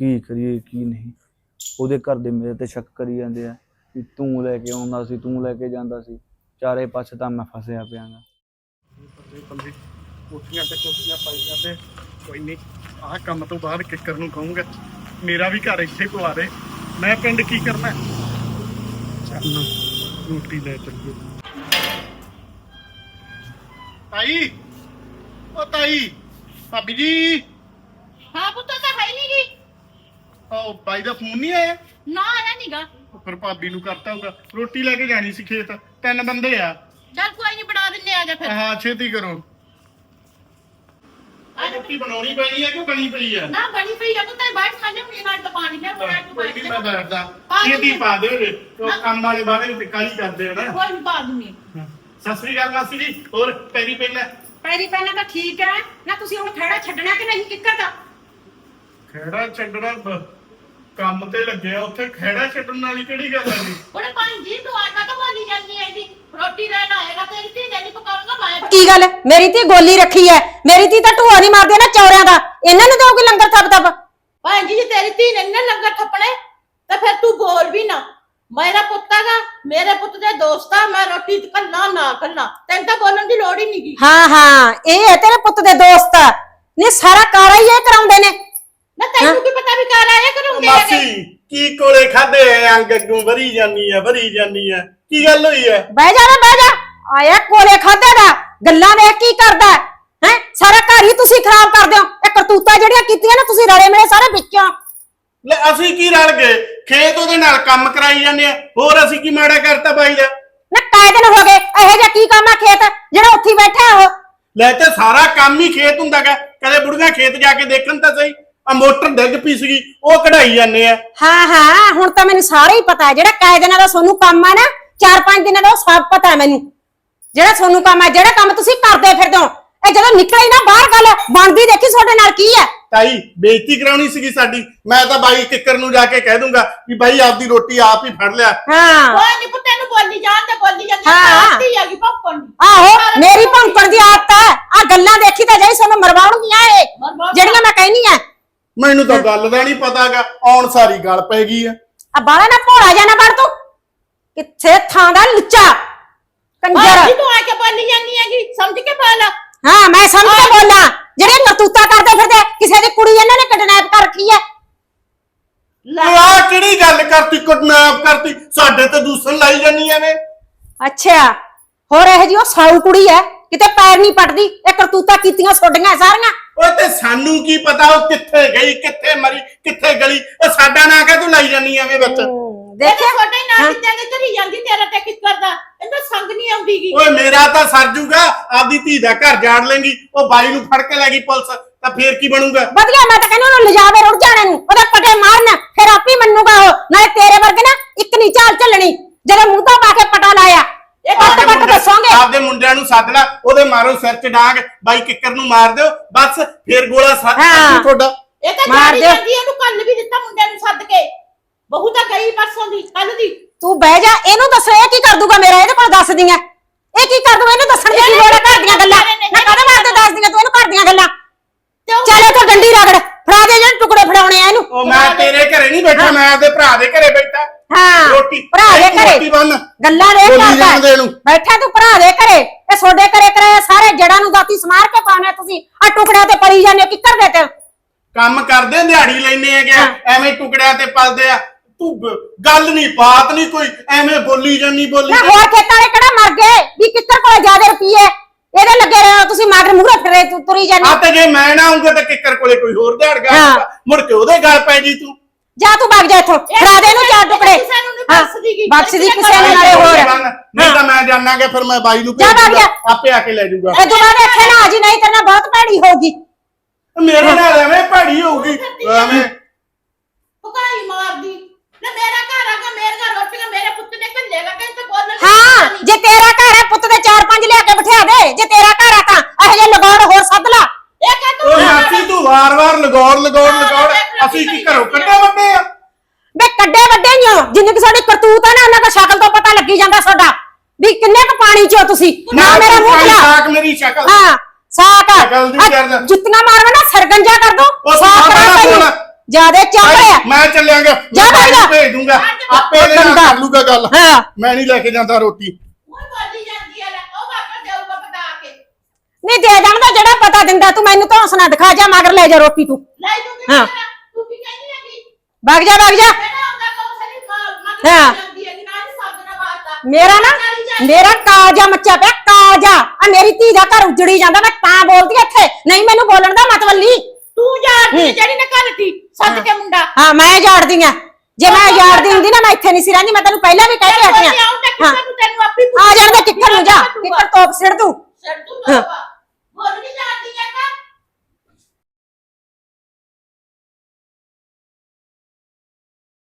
ਕੀ ਕਰੀਏ ਕੀ ਨਹੀਂ। ਉਹਦੇ ਘਰ ਦੇ ਮੇਰੇ ਤੇ ਸ਼ੱਕ ਕਰੀ ਜਾਂਦੇ ਆ ਵੀ ਤੂੰ ਲੈ ਕੇ ਆਉਂਦਾ ਸੀ ਤੂੰ ਲੈ ਕੇ ਜਾਂਦਾ ਸੀ। ਚਾਰੇ ਪਾਸੇ ਤਾਂ ਮੈਂ ਫਸਿਆ ਪਿਆਗਾ ਬੱਲੇ ਬੱਲੇ ਕੋਠੀਆਂ ਤੇ ਕੋਠੀਆਂ ਪਾਈਆਂ ਤੇ ਕੋਈ ਨਹੀਂ ਆਹ ਕੰਮ ਤੋਂ ਬਾਅਦ ਕਿੱਕਰ ਨੂੰ ਕਹੂੰਗਾ। ਮੇਰਾ ਵੀ ਘਰ ਇੱਥੇ ਪਵਾ ਦੇ। ਮੈਂ ਪਿੰਡ ਕੀ ਕਰਨਾ? ਚੱਲ ਰੋਟੀ ਲੈ ਚੱਲੀਏ। ਤਾਈ ਓ ਤਾਈ ਭਾਬੀ ਜੀ। ਹਾਂ ਪੁੱਤ ਤਾਂ ਹੈ ਨਹੀਂ ਗੀ ਓ ਬਾਈ ਦਾ ਫੋਨ ਨਹੀਂ ਆਇਆ? ਨਾ ਆਇਆ ਉਹ ਫਿਰ ਭਾਬੀ ਨੂੰ ਕਰਤਾ ਹੋਊਗਾ। ਰੋਟੀ ਲੈ ਕੇ ਜਾਣੀ ਸੀ ਖੇਤ। ਤਿੰਨ ਬੰਦੇ ਆ। ਚੱਲ ਕੋਈ ਨਹੀਂ ਬਣਾ ਦਿੰਨੇ ਆ ਜਾ ਫਿਰ। ਹਾਂ ਛੇਤੀ ਕਰੋ। ਆ ਰੋਟੀ ਬਣਾਉਣੀ ਪੈਣੀ ਹੈ ਕਿ ਬਣੀ ਪਈ ਆ? ਨਾ ਬਣੀ ਪਈ ਆ ਪੁੱਤ ਬਾਹਰ ਖਾਣੇ ਹੁਣੀ ਨਾਲ ਤਾਂ ਪਾਣੀ ਲਿਆ ਬਣਾ ਕੇ ਕੋਈ ਨਹੀਂ ਮੈਂ ਬੈਠਦਾ। ਪਾ ਦਿੰਦੇ। ਛੇਤੀ ਪਾ ਦੇ ਵੇ ਉਹ ਕੰਮ ਵਾਲੇ ਬਾਰੇ ਤੇ ਕਾਲੀ ਕਰਦੇ ਆ ਨਾ ਕੋਈ ਨਹੀਂ ਪਾ ਦੂੰਗੀ। ਸਤਿ ਸ੍ਰੀ ਅਕਾਲ ਮਾਸੀ ਜੀ ਹੋਰ ਪੈਰੀ ਪਹਿਲਾਂ। ਪੈਰੀ ਪਹਿਲਾਂ ਤਾਂ ਠੀਕ ਹੈ। ਨਾ ਤੁਸੀਂ ਹੁਣ ਖੜਾ ਛੱਡਣਾ ਕਿ ਨਹੀਂ ਕਿੱਕਰ ਦਾ ਖੇੜਾ ਛੱਡਣਾ ਬ- ਕੰਮ ਤੇ ਲੱਗਿਆ ਉੱਥੇ ਖੇੜਾ ਛੱਡਣ ਵਾਲੀ ਕਿਹੜੀ ਗੱਲ ਹੈ ਜੀ? ਉਹਨੇ ਪਾਣੀ ਜੀ ਤੂੰ ਆਟਾ ਤਾਂ ਬੋਲੀ ਜਾਂਦੀ ਹੈ ਜੀ ਰੋਟੀ ਲੈਣ ਆਏਗਾ ਤੇਰੀ ਧੀ ਦੇ ਨਹੀਂ ਪਕਾਉਂਗਾ ਮੈਂ ਕੀ ਗੱਲ? ਮੇਰੀ ਧੀ ਗੋਲੀ ਰੱਖੀ ਹੈ। ਮੇਰੀ ਧੀ ਤਾਂ ਢੂਆ ਨਹੀਂ ਮਾਰਦੀ ਨਾ ਚੌਰਿਆਂ ਦਾ। ਇਹਨਾਂ ਨੂੰ ਦੋਗੇ ਲੰਗਰ ਥੱਪ ਥੱਪ। ਭਾਂਜੀ ਜੀ ਤੇਰੀ ਧੀ ਨੇ ਨਾ ਲੰਗਰ ਥੱਪਣੇ ਤੇ ਫਿਰ ਤੂੰ ਬੋਲ ਵੀ ਨਾ। ਮੇਰਾ ਪੁੱਤ ਹੈਗਾ ਮੇਰੇ ਪੁੱਤ ਦੇ ਦੋਸਤ ਆ ਮੈਂ ਰੋਟੀ ਕੱਲਾ ਨਾ ਕੱਲਾ। ਤੈਨੂੰ ਤਾਂ ਬੋਲਣ ਦੀ ਲੋੜ ਹੀ ਨਹੀਂ ਗੀ ਹਾਂ ਹਾਂ ਇਹ ਹੈ ਤੇਰੇ ਪੁੱਤ ਦੇ ਦੋਸਤ। ਨੇ ਸਾਰਾ ਕਾਰਾ ਹੀ ਇਹ ਕਰਾਉਂਦੇ ਨੇ। ਨਾ ਤੈਨੂੰ ਕੀ ਪਤਾ ਵੀ ਕਰ ਆਇਆ ਕਰੂੰਗੇ ਮਾਸੀ ਕੀ ਕੋਲੇ ਖਾਦੇ ਅੰਗ ਅੱਗੋਂ ਵਰੀ ਜਾਨੀ ਆ ਵਰੀ ਜਾਨੀ ਆ। ਕੀ ਗੱਲ ਹੋਈ ਆ? ਬਹਿ ਜਾ ਨਾ ਬਹਿ ਜਾ। ਆਇਆ ਕੋਲੇ ਖਾਦੇ ਦਾ ਗੱਲਾਂ ਵੇਖ ਕੀ ਕਰਦਾ ਹੈ ਸਾਰਾ ਘਰ ਹੀ ਤੁਸੀਂ ਖਰਾਬ ਕਰਦੇ ਹੋ। ਇਹ ਕਰਤੂਤਾਂ ਜਿਹੜੀਆਂ ਕੀਤੀਆਂ ਨਾ ਤੁਸੀਂ ਰਲੇ ਮੇਰੇ ਸਾਰੇ ਵਿੱਚੋਂ। ਲੈ ਅਸੀਂ ਕੀ ਰਲ ਗਏ? ਖੇਤ ਉਹਦੇ ਨਾਲ ਕੰਮ ਕਰਾਈ ਜਾਂਦੇ ਆ। ਹੋਰ ਅਸੀਂ ਕੀ ਮਾੜਾ ਕਰਤਾ ਬਾਈ ਦਾ? ਨਾ ਕਾਇ ਦਿਨ ਹੋ ਗਏ? ਇਹੋ ਜਿਹਾ ਕੀ ਕੰਮ ਆ ਖੇਤ? ਜਿਹੜਾ ਉੱਥੇ ਬੈਠਾ ਉਹ? ਲੈ ਤੇ ਸਾਰਾ ਕੰਮ ਹੀ ਖੇਤ ਹੁੰਦਾਗਾ ਕਦੇ ਬੁੜੀਆਂ ਖੇਤ ਜਾ ਕੇ ਦੇਖਣ ਤਾਂ ਸਹੀ। ਆ ਮੋਟਰ ਡਿੱਗ ਪਈ ਸੀਗੀ ਉਹ ਕਢਾਈ ਜਾਂਦੇ ਆ। ਹਾਂ ਹਾਂ ਹੁਣ ਤਾਂ ਮੈਨੂੰ ਸਾਰਾ ਹੀ ਪਤਾ ਹੈ। ਜਿਹੜਾ ਕਾਇ ਦਿਨਾਂ ਦਾ ਸੋਨੂੰ ਕੰਮ ਆ ਨਾ ਚਾਰ ਪੰਜ ਦਿਨਾਂ ਦਾ ਉਹ ਸਭ ਪਤਾ ਹੈ ਮੈਨੂੰ। ਜਿਹੜਾ ਸੋਨੂੰ ਕੰਮ ਹੈ ਜਿਹੜਾ ਕੰਮ ਤੁਸੀਂ ਕਰਦੇ ਫਿਰਦੇ ਹੋ ਇਹ ਜਦੋਂ ਨਿਕਲੀ ਨਾ ਬਾਹਰ ਗੱਲ ਬਣਦੀ ਦੇਖੀ ਤੁਹਾਡੇ ਨਾਲ ਕੀ ਹੈ? ਤਾਈ ਬੇਇੱਜ਼ਤੀ ਕਰਾਉਣੀ ਸੀਗੀ ਸਾਡੀ। ਮੈਂ ਤਾਂ ਬਾਈ ਕਿੱਕਰ ਨੂੰ ਜਾ ਕੇ ਕਹਿ ਦੂੰਗਾ ਵੀ ਬਾਈ ਆਪਦੀ ਰੋਟੀ ਆਪ ਹੀ ਫੜ ਲਿਆ। ਹਾਂ। ਕੋਈ ਨਹੀਂ ਪੁੱਤੇ ਨੂੰ ਬੋਲੀ ਜਾਣ ਤੇ ਬੋਲੀ ਜਾਂਦੀ ਹਾਂ। ਆਤੀ ਹੈਗੀ ਭੌਂਕਣ ਦੀ। ਆਹੋ ਮੇਰੀ ਭੌਂਕਣ ਦੀ ਆਦਤ ਹੈ ਆ ਗੱਲਾਂ ਦੇਖੀ ਤਾਂ ਜਾਈ ਸਾਨੂੰ ਮਰਵਾਉਣਗੀਆਂ ਇਹ। ਮਰਵਾਉਣ- ਜਿਹੜੀਆਂ ਮੈਂ ਕਹਿਨੀ ਆ ਮੈਨੂੰ ਤਾਂ ਗੱਲ ਦਾ ਨਹੀਂ ਪਤਾਗਾ ਆਉਣ ਸਾਰੀ ਗੱਲ ਪੈ ਗਈ ਆ। ਆ ਬਾਲਾ ਨਾ ਭੋਲਾ ਜਾਣਾ ਬੜ ਤੂੰ। ਕਿੱਥੇ ਥਾਂ ਦਾ ਲੁੱਚਾ? ਕੰਜਰ। ਤੂੰ ਆ ਕੇ ਬੋਲੀ ਜਾਂਦੀ ਹੈਗੀ ਸਮਝ ਕੇ ਬੋਲ। ਹਾਂ ਮੈਂ ਸਮਝ ਕੇ ਬੋਲਾਂ। ਜਿਹੜੇ ਕਰਤੂਤਾ ਕਰਦੇ ਫਿਰਦੇ ਕਿਸੇ ਦੀ ਕੁੜੀ ਇਹਨਾਂ ਨੇ ਕਿਡਨੈਪ ਕਰ ਰੱਖੀ ਹੈ ਤੂੰ ਆ ਕਿਹੜੀ ਗੱਲ ਕਰਤੀ ਕਿਡਨੈਪ ਕਰਤੀ? ਸਾਡੇ ਤੇ ਦੂਸਣ ਲਾਈ ਜਾਂਦੀਆਂ ਨੇ। ਅੱਛਾ ਹੋਰ ਇਹ ਜੀ ਉਹ ਸਾਊ ਕੁੜੀ ਹੈ ਕਿਤੇ ਪੈਰ ਨਹੀਂ ਪਟਦੀ ਇਹ ਕਰਤੂਤਾ ਕੀਤੀਆਂ ਛੋਡੀਆਂ ਸਾਰੀਆਂ। ਉਹ ਤੇ ਸਾਨੂੰ ਕੀ ਪਤਾ ਉਹ ਕਿੱਥੇ ਗਈ ਕਿੱਥੇ ਮਰੀ ਕਿੱਥੇ ਗਲੀ। ਉਹ ਸਾਡਾ ਨਾਂ ਕਾ ਤੂੰ ਲਾਈ ਜਾਂਦੀ ਐਵੇਂ ਵਿੱਚ? ਦੇਖੇ ਦੇਖਿਆ? ਛੋਟੇ ਨਾਲ ਕਿੱਦਾਂ ਧਰੀ ਜਾਂਦੀ ਤੇਰਾ ਤੇ ਕਿਸ ਕਰਦਾ? ਇਹਦਾ ਸੰਗ ਨਹੀਂ ਆਉਂਦੀਗੀ ਓਏ ਮੇਰਾ ਤਾਂ ਸਰ ਜੂਗਾ ਆਪਦੀ ਧੀ ਦਾ ਘਰ ਜਾੜ ਲੈਂਗੀ ਉਹ ਬਾਈ ਨੂੰ ਫੜ ਕੇ ਲੈ ਗਈ ਪੁਲਿਸ ਤਾਂ ਫੇਰ ਕੀ ਬਣੂਗਾ? ਵਧੀਆ ਮੈਂ ਤਾਂ ਕਹਿੰਦੀ ਉਹਨੂੰ ਲਿਜਾਵੇ ਰੁੜ ਜਾਣੇ ਨੂੰ ਉਹਦੇ ਪਟੇ ਮਾਰਨ ਫਿਰ ਆਪੇ ਮੰਨੂਗਾ ਉਹ ਨਾਲੇ ਤੇਰੇ ਵਰਗੇ ਨਾ ਇੱਕ ਨਹੀਂ ਚਾਲ ਚੱਲਣੀ। ਜਦੋਂ ਮੂੰਹ ਤੋਂ ਪਾ ਕੇ ਪਟਾ ਲਾਇਆ ਇਹ ਕੱਟ ਆਪਦੇ ਮੁੰਡੇ- ਦੱਸੋਗੇ? ਆਪਦੇ ਮੁੰਡਿਆਂ ਨੂੰ ਸੱਦ ਲੈ ਉਹਦੇ ਮਾਰੋ ਸਿਰ ਚ ਡਾਂਗ ਬਾਈ ਕਿੱਕਰ ਨੂੰ ਮਾਰ ਦਿਓ ਬਸ ਫੇਰ ਗੋਲਾ ਸੱਦ ਹਾਂ। ਤੁਹਾਡਾ। ਇਹ ਤਾਂ ਮਾਰ ਦਿਓ। ਜਾਂਦੀ ਇਹਨੂੰ ਕੱਲ ਵੀ ਦਿੱਤਾ ਮੁੰਡਿਆਂ ਨੂੰ ਸੱਦ ਕੇ। ਬਹੂ ਤਾਂ ਗਈ ਪਰਸੋਂ ਦੀ ਕੱਲ ਦੀ। ਤੂੰ ਬਹਿ ਜਾ ਇਹਨੂੰ ਦੱਸ ਇਹ ਕੀ ਕਰ ਦੂਗਾ ਮੇਰਾ ਇਹਦੇ ਕੋਲ ਦੱਸ ਦੀਆਂ। ਇਹ ਕੀ ਕਰ ਦੂਗਾ ਇਹਨੂੰ ਦੱਸਣ ਦੀ ਕੀ ਲੋੜ ਹੈ ਘਰ ਦੀਆਂ ਗੱਲਾਂ? ਮੈਂ ਕਦੇ ਵਾਸਤੇ ਦੱਸ ਦੀਆਂ ਤੂੰ ਇਹਨੂੰ ਘਰ ਦੀਆਂ ਗੱਲਾਂ? ਤੇ ਉਹ ਚੱਲ ਇੱਥੋਂ ਡੰਡੀ ਰਗੜ ਫੜਾ ਦੇ ਜਿਹੜੇ ਟੁਕੜੇ ਫੜਾਉਣੇ ਆ ਇਹਨੂੰ। ਉਹ ਮੈਂ ਤੇਰੇ ਘਰੇ ਨਹੀਂ ਬੈਠਾ ਮੈਂ ਆਪਦੇ ਭਰਾ ਦੇ ਘਰੇ ਬੈਠਾ। ਹਾਂ ਰੋਟੀ ਭਰਾ ਦੇ ਰੋਟੀ ਘਰੇ। ਬੰਨ। ਗੱਲਾਂ ਦੇ ਬੋਲੀ ਕਰਦਾ ਜਾਣ ਦੇ ਇਹਨੂੰ। ਬੈਠਾ ਤੂੰ ਭਰਾ ਦੇ ਘਰੇ ਇਹ ਛੋਡੇ ਘਰੇ ਕਰੇ ਸਾਰੇ ਜੜਾਂ ਨੂੰ ਦਾਤੀ ਸਮਾਰ ਕੇ ਪਾਉਣੇ ਤੁਸੀਂ। ਆ ਟੁਕੜਿਆਂ ਤੇ ਪਰੀ ਜਾਂਦੇ ਹੋ, ਕਿੱਕਰ ਦੇ ਤੇ। ਕੰਮ ਕਰਦੇ ਦਿਹਾੜੀ ਲੈਨੇ ਹੈਗੇ ਆ, ਐਵੇਂ ਟੁਕੜਿਆਂ ਤੇ ਪਲਦੇ ਆ। ਤੂੰ ਬ- ਗੱਲ ਨਹੀਂ ਬਾਤ ਨਹੀਂ ਕੋਈ ਐਵੇਂ ਬੋਲੀ ਜਾਂਦੀ ਬੋਲੀ ਨਾ। ਹੋਰ ਖੇਤਾਂ ਵਾਲੇ ਕਿਹੜਾ ਮਰ ਗਏ? ਵੀ ਕਿੱਕਰ ਕੋਲੇ ਜ਼ਿਆਦਾ ਰੁਪਈਏ। ਇਹਦੇ ਲੱਗੇ ਰਹੇ ਹੋ ਤੁਸੀਂ ਮਗਰ ਮੂਹਰੇ ਫਿਰੇ ਤੁ- ਤੁਰੀ ਜਾਂਦੇ। ਆ ਹੋ। ਤੇ ਜੇ ਮੈਂ ਨਾ ਆਉਂਗਾ ਤਾਂ ਕਿੱਕਰ ਕੋਲੇ ਕੋਈ ਹੋਰ ਦਿਹਾੜ ਗਾ ਹਾਂ। ਮੁੜ ਕੇ ਉਹਦੇ ਗੱਲ ਪੈ ਜੀ ਤੂੰ। ਜਾ ਤੂੰ ਵਗ ਜਾ ਇੱਥੋਂ ਫੜਾ ਦੇ ਇਹਨੂੰ ਚਾਰ ਟੁਕੜੇ। ਕਿਸੇ ਨੂੰ ਨੀ ਹਾਂ, ਬਖਸ਼ਦੀ ਗੀ। ਬਖਸ਼ਦੀ ਕਿਸੇ ਕਿਸੇ ਨੂੰ ਨਾਲੇ ਹੋਰ। ਨਹੀਂ ਤਾਂ ਮੈਂ ਜਾਣਾਗਾ ਫਿਰ ਮੈਂ ਬਾਈ ਨੂੰ ਜਾ ਦੂੰਗਾ। ਆਪੇ ਆ ਕੇ ਲੈ ਜਾਊਗਾ। ਇਹ ਦੁਬਾਰਾ ਇੱਥੇ ਨਾ ਆ ਜੀ ਨਹੀਂ ਤੇਰੇ ਨਾਲ ਬਹੁਤ ਭੈੜੀ ਹੋਊਗੀ। ਮੇਰੇ ਨਾਲ ਐਵੇਂ ਭੜੀ ਹੋਊਗੀ। ਐਵੇਂ। ਭੁਕਾਈ ਮਾਰਦੀ। ਨਾ ਮੇਰਾ ਘਰ ਆਗਾ ਮੇਰੇ ਘਰ ਰੋਟੀਆਂ ਮੇਰੇ ਪੁੱਤ ਨੇ ਘੱਲੇਗਾ ਕਿ ਤੇ ਬੋਲਣ ਹਾਂ ਜੇ ਤੇਰਾ ਘਰ ਹੈ ਪੁੱਤ ਦੇ ਚਾਰ ਪੰਜ ਲਿਆ ਕੇ ਬਿਠਾ ਦੇ ਜੇ ਤੇਰਾ ਘਰ ਹੈ ਤਾਂ ਇਹੋ ਜਿਹੇ ਲਗਾਉਣ ਹੋਰ ਸੱਦ ਲਾ ਇਹ ਕਹਿ ਤੂੰ ਉਹ ਮਾਸੀ ਤੂੰ ਵਾਰ-ਵਾਰ ਲਗੌੜ ਲਗੌੜ ਲਗੌੜ ਅਸੀਂ ਕੀ ਘਰੋਂ ਕੱਢੇ ਵੱਡੇ ਆ ਵੇ ਕੱਡੇ ਵੱਡੇ ਨਹੀਂ ਹੋ ਜਿੰਨੀ ਕਿ ਸਾਡੀ ਕਰਤੂਤ ਆ ਨਾ ਉਹਨਾਂ ਦਾ ਸ਼ਕਲ ਤੋਂ ਪਤਾ ਲੱਗੀ ਜਾਂਦਾ ਤੁਹਾਡਾ ਵੀ ਕਿੰਨੇ ਕੁ ਪਾਣੀ ਚ ਹੋ ਤੁਸੀਂ? ਨਾ ਮੇਰਾ ਮੂੰਹ ਖਲਾ ਸਾਕ ਮੇਰੀ ਸ਼ਕਲ। ਹਾਂ ਸਾਕ। ਸ਼ਕਲ ਦੀ ਕਰਦਾ। ਜਿੰਨਾ ਮਾਰਵਾ ਨਾ ਸਰਗੰਜਾ ਕਰ ਦੋ। ਉਹ ਸਾਕ ਬੋਲ। ਜਿਆਦੇ ਚੱਲ ਰਿਹਾ। ਮੈਂ ਚੱਲਿਆਗਾ। ਜਾ ਜਾ। ਭੇਜ ਦੂੰਗਾ। ਆਪੇ ਇਹਦੇ ਨਾਲ। ਕਰ ਲੂਗਾ ਗੱਲ। ਹਾਂ। ਮੈਂ ਨਹੀਂ ਲੈ ਕੇ ਜਾਂਦਾ ਰੋਟੀ। ਉਹ ਬੋਲੀ ਜਾਂਦੀ ਹੈ ਲੈ ਉਹ ਵਾਪਸ ਦੇਊਗਾ ਪਤਾ ਕੇ। ਨਹੀਂ ਦੇ ਜਾਣਦਾ ਜਿਹੜਾ ਪਤਾ ਦਿੰਦਾ ਤੂੰ ਮੈਨੂੰ ਤਾਂ ਹੌਸਲਾ ਦਿਖਾ ਜਾ ਮਗਰ ਲੈ ਜਾ ਰੋਟੀ ਤੂੰ। ਲੈ ਹਾਂ। ਤੂੰ ਕੀ ਕਹਿੰਦੀ ਹੈਗੀ? ਵਗ ਜਾ ਵਗ ਜਾ ਮੇਰਾ ਆਉਂਦਾ ਕੋ ਸਰੀ ਮਾਰ ਹਾਂ। ਹੈ। ਕਿ ਨਹੀਂ ਮੇਰਾ ਨਾ ਮੇਰਾ ਕਾਲਜਾ ਮੱਚਾ ਪਿਆ ਕਾਲਜਾ ਆ। ਮੇਰੀ ਧੀ ਦਾ ਘਰ ਉਜੜੀ ਜਾਂਦਾ ਮੈਂ ਤਾਂ ਬੋਲਦੀ ਆ ਇੱਥੇ। ਨਹੀਂ ਮੈਨੂੰ ਬੋਲਣ ਦਾ ਮਤਲਬ ਨਹੀਂ ਤੂੰ ਜਾਣਦੀ ਜਿਹੜੀ ਨੇ ਘਰ ਤੀ ਸੱਦ ਕੇ ਮੁੰਡਾ। ਹਾਂ ਮੈਂ ਜਾੜਦੀ ਆ। ਜੇ ਮੈਂ ਜਾੜਦੀ ਹੁੰਦੀ ਨਾ ਮੈਂ ਇੱਥੇ ਨਹੀਂ ਸੀ ਰਹਿੰਦੀ ਮੈਂ ਤੈਨੂੰ ਪਹਿਲਾਂ ਵੀ ਕਹਿ ਕੇ ਹਟੀ ਆ ਆਉਂਦਾ ਹਾਂ ਕਿੱਥੇ ਨੂੰ ਤੈਨੂੰ ਆਪੀ ਆ ਜਾਣਦਾ ਕਿੱਕਰ ਨੂੰ ਜਾ? ਕਿੱਕਰ ਤੋਪ ਸਿੜ ਤੂੰ? ਛੱਡ ਤੂੰ ਬਾਬਾ